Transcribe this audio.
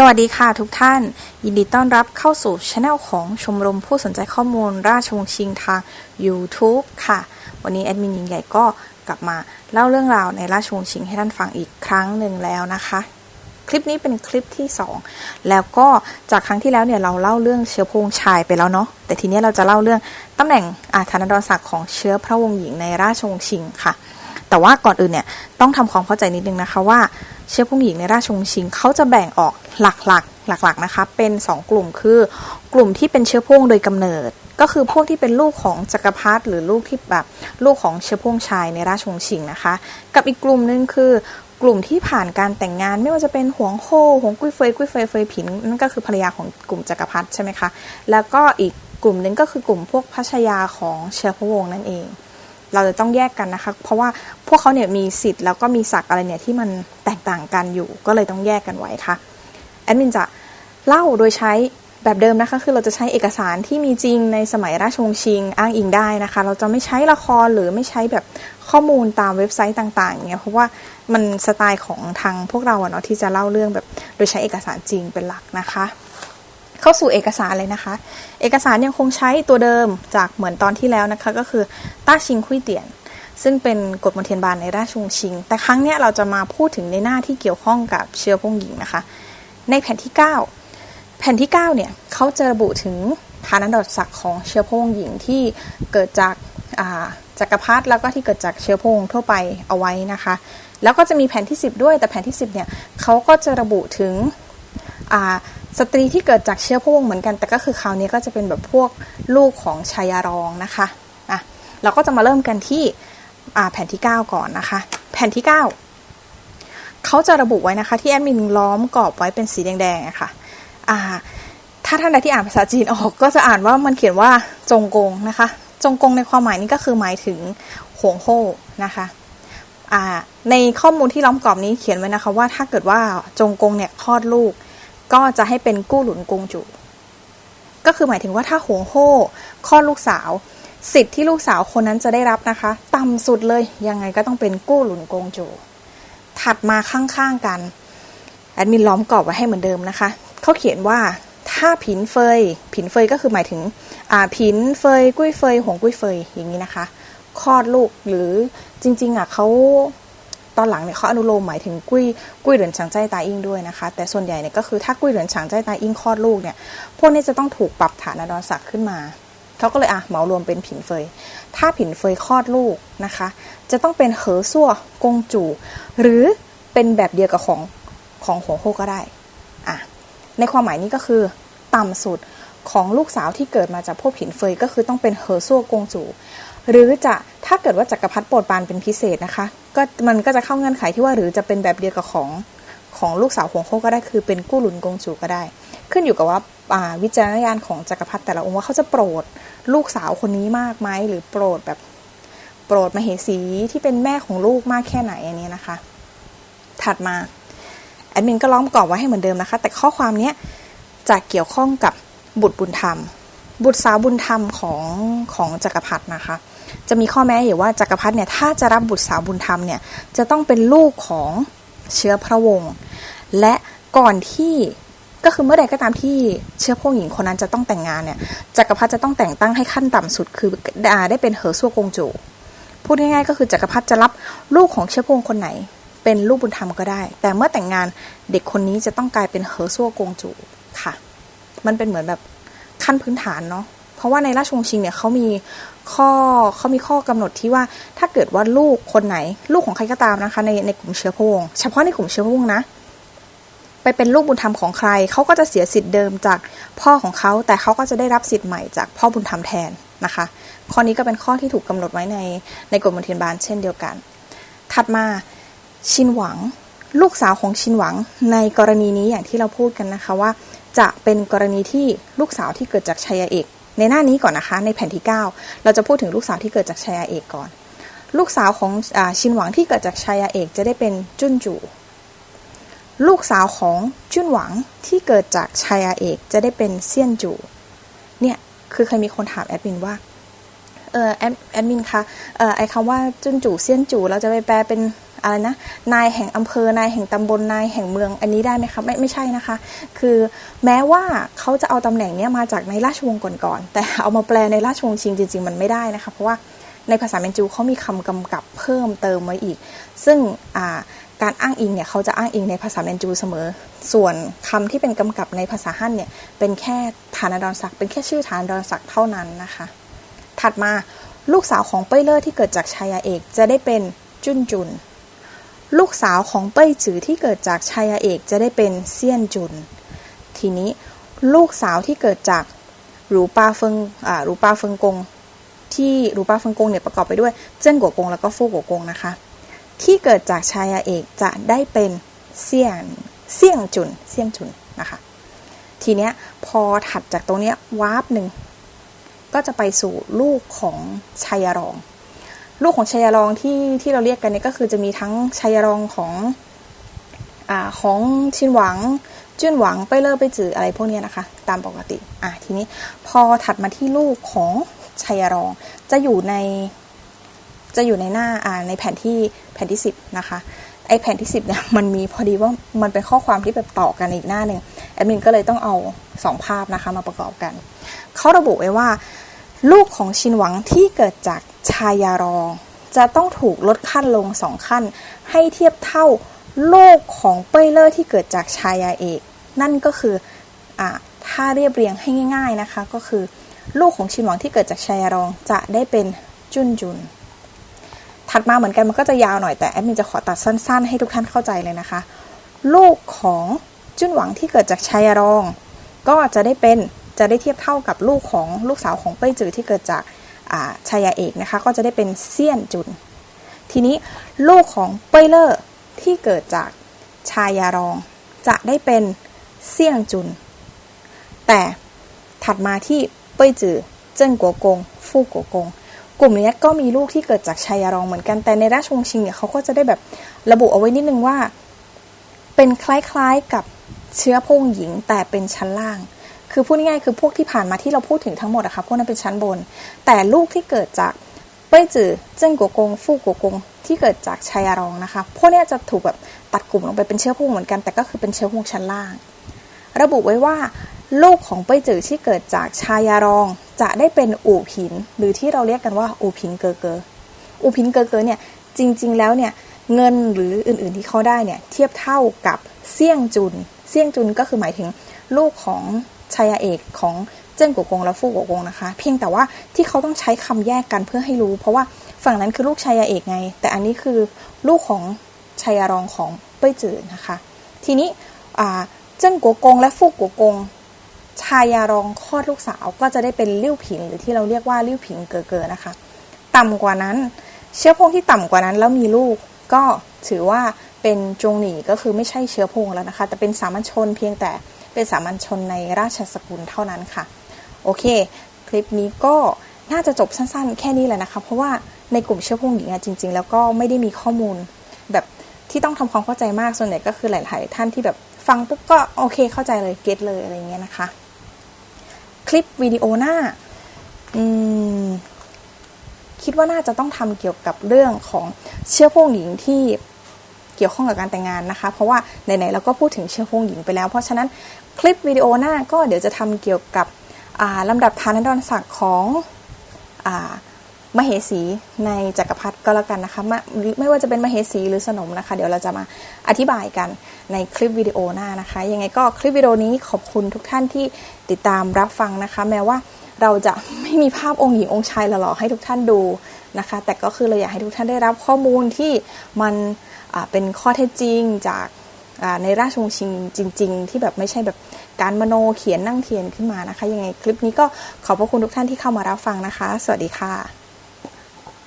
สวัสดีค่ะทุกท่าน ยินดีต้อนรับเข้าสู่ช anel ของชมรมผู้สนใจข้อมูลราชวงศ์ชิงทาง YouTube ค่ะ วันนี้แอดมินหญิงใหญ่ก็กลับมาเล่าเรื่องราวในราชวงศ์ชิงให้ท่านฟังอีกครั้งหนึ่งแล้วนะคะ คลิปนี้เป็นคลิปที่ 2 แล้วก็จากครั้งที่แล้วเนี่ยเราเล่าเรื่องเชื้อพระวงศ์ชายไปแล้วเนาะแต่ทีนี้เราจะเล่าเรื่องตำแหน่งอาธนดรศักดิ์ของเชื้อพระวงศ์หญิงในราชวงศ์ชิงค่ะ แต่ว่าก่อนอื่นเนี่ยต้องทำความเข้าใจนิดนึงนะคะว่าเชื้อพระวงหญิงในราชวงศ์ชิงเขาจะแบ่งออกหลักๆ หลักๆนะคะเป็น 2 กลุ่มคือกลุ่มที่เป็นเชื้อพระวงโดยกำเนิด ก็คือพวกที่เป็นลูกของจักรพรรดิหรือลูกที่แบบลูกของเชื้อพระวงชายในราชวงศ์ชิงนะคะ กับอีกกลุ่มนึงคือกลุ่มที่ผ่านการแต่งงานไม่ว่าจะเป็นหวงโฮหวงกุ้ยเฟยกุ้ยเฟยเฟยผินนั่นก็คือภรรยาของกลุ่มจักรพรรดิใช่ไหมคะแล้วก็อีกกลุ่มนึงก็คือกลุ่มพวกพัชยาของเชื้อพระวงศ์นั่นเอง เราจะต้องแยกกันนะคะ เพราะว่าพวกเขาเนี่ยมีสิทธิ์แล้วก็มีศักดิ์อะไรเนี่ยที่มันแตกต่างกันอยู่ ก็เลยต้องแยกกันไว้ค่ะแอดมินจะเล่าโดยใช้แบบเดิมนะคะ คือเราจะใช้เอกสารที่มีจริงในสมัยราชวงศ์ชิง อ้างอิงได้นะคะ เราจะไม่ใช้ละครหรือไม่ใช้แบบข้อมูลตามเว็บไซต์ต่างๆเงี้ยเพราะว่ามันสไตล์ของทางพวกเราอะเนาะที่จะเล่าเรื่องแบบโดยใช้เอกสารจริงเป็นหลักนะคะ เข้าสู่เอกสารเลยนะคะ เอกสารยังคงใช้ตัวเดิมจากเหมือนตอนที่แล้วนะคะ ก็คือต้าชิงคุยเตียน ซึ่งเป็นกฎมนเทียนบานในราชวงศ์ชิง แต่ครั้งนี้เราจะมาพูดถึงในหน้าที่เกี่ยวข้องกับเชื้อพงหญิงนะคะ ในแผ่นที่ 9 แผ่นที่ 9 เนี่ยเขาจะระบุถึงฐานันดรศักดิ์ของเชื้อพงหญิงที่เกิดจากจักรพรรดิแล้วก็ที่เกิดจากเชื้อพงทั่วไปเอาไว้นะคะ แล้วก็จะมีแผ่นที่ 10 ด้วยแต่แผ่นที่ 10เนี่ยเขาก็จะระบุถึงสตรีที่เกิดจากเชื้อพระวงศ์เหมือนกัน แต่ก็คือคราวนี้ก็จะเป็นแบบพวกลูกของชายารองนะคะอะเราก็จะมาเริ่มกันที่แผ่นที่ 9 ก่อนนะคะ แผ่นที่ 9เขาจะระบุไว้นะคะ ที่แอดมินล้อมกรอบไว้เป็นสีแดงๆอะคะ่ะอ่าถ้าท่านใดที่อ่านภาษาจีนออกก็จะอ่านว่ามันเขียนว่าจงกงนะคะ จงกงในความหมายนี้ก็คือหมายถึงหวงโฮนะคะอ่าในข้อมูลที่ล้อมกรอบนี้เขียนไว้นะคะว่าถ้าเกิดว่าจงกงเนี่ยคลอดลูก ก็จะให้เป็นกู้หลุนกงจู ก็คือหมายถึงว่าถ้าหวงโฮคลอดลูกสาว สิทธิ์ที่ลูกสาวคนนั้นจะได้รับนะคะ ต่ำสุดเลยยังไงก็ต้องเป็นกู้หลุนกงจู ถัดมาข้างๆกันแอดมินล้อมกรอบไว้ให้เหมือนเดิมนะคะเขาเขียนว่าถ้าผินเฟยผินเฟยก็คือหมายถึงอ่าผินเฟยกุ้ยเฟยหงกุ้ยเฟยอย่างนี้นะคะคลอดลูกหรือจริงๆอะเขา ตอนหลังเนี่ยเขาอนุโลมหมายถึงกุ้ยกุ้ยเหรินฉางใจตาอิงด้วยนะคะ แต่ส่วนใหญ่เนี่ยก็คือถ้ากุ้ยเหรินฉางใจตาอิงคลอดลูกเนี่ยพวกนี้จะต้องถูกปรับฐานดรศักดิ์ขึ้นมาเขาก็เลยอะเหมารวมเป็นผินเฟย ถ้าผินเฟยคลอดลูกนะคะ จะต้องเป็นเหอซั่วกงจูหรือเป็นแบบเดียวกับของของหัวโฮก็ได้อะในความหมายนี้ก็คือต่ำสุดของลูกสาวที่เกิดมาจากพวกผินเฟยก็คือต้องเป็นเหอซั่วกงจู หรือจะถ้าเกิดว่าจักรพรรดิโปรดปานเป็นพิเศษนะคะ ก็มันก็จะเข้าเงื่อนไขที่ว่าหรือจะเป็นแบบเดียวกับของของลูกสาวหวงโคก็ได้คือเป็นกู้หลุนกงจูก็ได้ ขึ้นอยู่กับว่าวิจารณญาณของจักรพรรดิแต่ละองค์ว่าเขาจะโปรดลูกสาวคนนี้มากไหมหรือโปรดแบบโปรดมเหสีที่เป็นแม่ของลูกมากแค่ไหนอันนี้นะคะ ถัดมาแอดมินก็ล้อมกรอบไว้ให้เหมือนเดิมนะคะ แต่ข้อความนี้จะเกี่ยวข้องกับบุตรบุญธรรม บุตรสาวบุญธรรมของของจักรพรรดินะคะ จะมีข้อแม้อยู่ว่าจักรพรรดิเนี่ยถ้าจะรับบุตรสาวบุญธรรมเนี่ยจะต้องเป็นลูกของเชื้อพระวงศ์และก่อนที่ก็คือเมื่อใดก็ตามที่เชื้อพระหญิงคนนั้นจะต้องแต่งงานเนี่ยจักรพรรดิจะต้องแต่งตั้งให้ขั้นต่ำสุดคือได้เป็นเหอซัวกงจูพูดง่ายๆก็คือจักรพรรดิจะรับลูกของเชื้อพระวงศ์คนไหน เป็นลูกบุญธรรมก็ได้ แต่เมื่อแต่งงานเด็กคนนี้จะต้องกลายเป็นเหอซัวกงจูค่ะ มันเป็นเหมือนแบบขั้นพื้นฐานเนาะ เพราะว่าในราชวงศ์ชิงเนี่ยเขามีข้อเขามีข้อกำหนดที่ว่าถ้าเกิดว่าลูกคนไหน ลูกของใครก็ตามนะคะ ในในกลุ่มเชื้อพระวงศ์เฉพาะในกลุ่มเชื้อพระวงศ์นะ ไปเป็นลูกบุญธรรมของใครเขาก็จะเสียสิทธิ์เดิมจากพ่อของเขาแต่เขาก็จะได้รับสิทธิ์ใหม่จากพ่อบุญธรรมแทนนะคะ ข้อนี้ก็เป็นข้อที่ถูกกำหนดไว้ในในกฎมนเทียนบานเช่นเดียวกัน ถัดมาชินหวัง ลูกสาวของชินหวังในกรณีนี้อย่างที่เราพูดกันนะคะว่า จะเป็นกรณีที่ลูกสาวที่เกิดจากชัยเอก ในหน้านี้ก่อนนะคะ ในแผ่นที่ 9 เราจะพูดถึงลูกสาวที่เกิดจากชายาเอกก่อน ลูกสาวของอชินหวังที่เกิดจากชายาเอกจะได้เป็นจุนจูลูกสาวของจุนหวังที่เกิดจากชายาเอกจะได้เป็นเซียนจูเนี่ยคือเคยมีคนถามแอดมินว่าเออแอดมินคะเออไอคำว่าจุนจูเซียนจูเราจะไปแปลเป็น อะไรนะนายแห่งอำเภอนายแห่งตำบลนายแห่งเมืองอันนี้ได้ไหมคะไม่ไม่ใช่นะคะ คือแม้ว่าเขาจะเอาตำแหน่งนี้มาจากในราชวงศ์ก่อนๆแต่เอามาแปลในราชวงศ์ชิงจริง ๆ มันไม่ได้นะคะ เพราะว่าในภาษาเมนจูเขามีคำกำกับเพิ่มเติมไว้อีก ซึ่งการอ้างอิงเนี่ยเขาจะอ้างอิงในภาษาเมนจูเสมอ ส่วนคำที่เป็นกำกับในภาษาฮั่นเนี่ยเป็นแค่ฐานดอนศักดิ์เป็นแค่ชื่อฐานดอนศักดิ์เท่านั้นนะคะ ถัดมาลูกสาวของเป้ยเลอร์ที่เกิดจากชายาเอกจะได้เป็นจุนจุน ลูกสาวของเป้ยจือที่เกิดจากชายาเอกจะได้เป็นเซียนจุน ทีนี้ลูกสาวที่เกิดจากหรูปาเฟิงอ่าหรูปาเฟิงกง ที่หรูปาเฟิงกงเนี่ยประกอบไปด้วยเจิ้นกัวกงแล้วก็ฟู่กัวกงนะคะ ที่เกิดจากชายาเอกจะได้เป็นเซียนเซียงจุนเซียงจุนนะคะ ทีเนี้ยพอถัดจากตรงเนี้ยวาร์ปหนึ่งก็จะไปสู่ลูกของชัยรอง ลูกของชัยรองที่ที่เราเรียกกันเนี่ยก็คือจะมีทั้งชัยรองของอ่าของชินหวังจุนหวังไปเลอร์ไปจืออะไรพวกนี้นะคะ ตามปกติ อะทีนี้พอถัดมาที่ลูกของชัยรองจะอยู่ในจะอยู่ในหน้าอ่าในแผ่นที่แผ่นที่สิบนะคะไอแผ่นที่สิบเนี่ยมันมีพอดีว่ามันเป็นข้อความที่แบบต่อกันอีกหน้าหนึ่งแอดมินก็เลยต้องเอาสองภาพนะคะมาประกอบกัน เขาระบุไว้ว่า ลูกของชินหวังที่เกิดจาก ชายารองจะต้องถูกลดขั้นลงสองขั้น ให้เทียบเท่าลูกของเป้ยเลอร์ที่เกิดจากชายาเอก นั่นก็คืออถ้าเรียบเรียงให้ง่าย ๆนะคะ ก็คือ ลูกของชินหวังที่เกิดจากชายารองจะได้เป็นจุนจุน ถัดมาเหมือนกันมันก็จะยาวหน่อยแต่แอดมินจะขอตัดสั้น ๆ ให้ทุกท่านเข้าใจเลยนะคะ ลูกของจุนหวังที่เกิดจากชายารอง ก็จะได้เป็นจะได้เทียบเท่ากับลูกของลูกสาวของเป้ยจือที่เกิดจาก ชายาเอกนะคะก็จะได้เป็นเซียนจุน ทีนี้ลูกของเป้ยเลอร์ที่เกิดจากชายารองจะได้เป็นเซียงจุน แต่ถัดมาที่เป้ยจือเจิ้นกัวกง ฟู่กัวกง กลุ่มนี้ก็มีลูกที่เกิดจากชายารองเหมือนกันแต่ในราชวงศ์ชิงเนี่ยเขาก็จะได้แบบระบุเอาไว้นิดนึงว่า เป็นคล้ายๆกับเชื้อพงหญิงแต่เป็นชั้นล่าง คือพูดง่ายๆคือพวกที่ผ่านมาที่เราพูดถึงทั้งหมดอะค่ะพวกนั้นเป็นชั้นบน แต่ลูกที่เกิดจากเป้ยจือเจิ้นกัวกง ฟู่กัวกง ที่เกิดจากชายารองนะคะ พวกนี้จะถูกแบบตัดกลุ่มลงไปเป็นเชื้อพงเหมือนกัน แต่ก็คือเป็นเชื้อพงชั้นล่าง ระบุไว้ว่าลูกของเป้ยจือที่เกิดจากชายารองจะได้เป็นอู่ผิน หรือที่เราเรียกกันว่าอู่ผินเกอเกออู่ผินเกอเกอเนี่ยจริง ๆ แล้วเนี่ยเงินหรืออื่นๆที่เขาได้เนี่ยเทียบเท่ากับเซี่ยงจุน เซี่ยงจุนก็คือหมายถึงลูกของ ชายาเอกของเจิ้นกัวกงและฟู่กัวกงนะคะ เพียงแต่ว่าที่เขาต้องใช้คำแยกกันเพื่อให้รู้ เพราะว่าฝั่งนั้นคือลูกชายาเอกไง แต่อันนี้คือลูกของชายารองของเป้ยจือนะคะ ทีนี้เจิ้นกัวกงและฟู่กัวกงชายารองคลอดลูกสาวก็จะได้เป็นลิ้วผิงหรือที่เราเรียกว่าลิ้วผิงเกอเกอนะคะ ต่ำกว่านั้น เชื้อพงที่ต่ำกว่านั้นแล้วมีลูกก็ถือว่า เป็นจงหนีก็คือไม่ใช่เชื้อพงแล้วนะคะ แต่เป็นสามัญชนเพียงแต่เป็นสามัญชนในราชสกุลเท่านั้นค่ะ โอเค คลิปนี้ก็น่าจะจบสั้นๆ แค่นี้แหละนะคะ เพราะว่าในกลุ่มเชื้อพงหญิงจริง ๆ แล้วก็ไม่ได้มีข้อมูล แบบที่ต้องทำความเข้าใจมากส่วนใหญ่ก็คือหลาย ๆ ท่านที่แบบฟังปุ๊บก็โอเคเข้าใจเลยเก็ตเลยอะไรเงี้ยนะคะ คลิปวิดีโอหน้าอืมคิดว่าน่าจะต้องทำเกี่ยวกับเรื่องของเชื้อพงหญิงที่ เกี่ยวข้องกับการแต่งงานนะคะ เพราะว่าไหนๆเราก็พูดถึงเชื้อพงหญิงไปแล้ว เพราะฉะนั้นคลิปวิดีโอหน้าก็เดี๋ยวจะทำเกี่ยวกับลำดับฐานันดรศักดิ์ของมเหสีในจักรพรรดิก็แล้วกันนะคะไม่ไม่ว่าจะเป็นมเหสีหรือสนมนะคะ เดี๋ยวเราจะมาอธิบายกันในคลิปวิดีโอหน้านะคะ ยังไงก็คลิปวิดีโอนี้ขอบคุณทุกท่านที่ติดตามรับฟังนะคะ แม้ว่าเราจะไม่มีภาพองค์หญิงองค์ชายหล่อๆให้ทุกท่านดูนะคะ แต่ก็คือเราอยากให้ทุกท่านได้รับข้อมูลที่มัน เป็นข้อเท็จจริงจากในราชวงศ์ชิงจริง ๆ ที่แบบไม่ใช่แบบการมโนเขียนนั่งเทียนขึ้นมานะคะ ยังไงคลิปนี้ก็ขอบพระคุณทุกท่านที่เข้ามารับฟังนะคะ สวัสดีค่ะ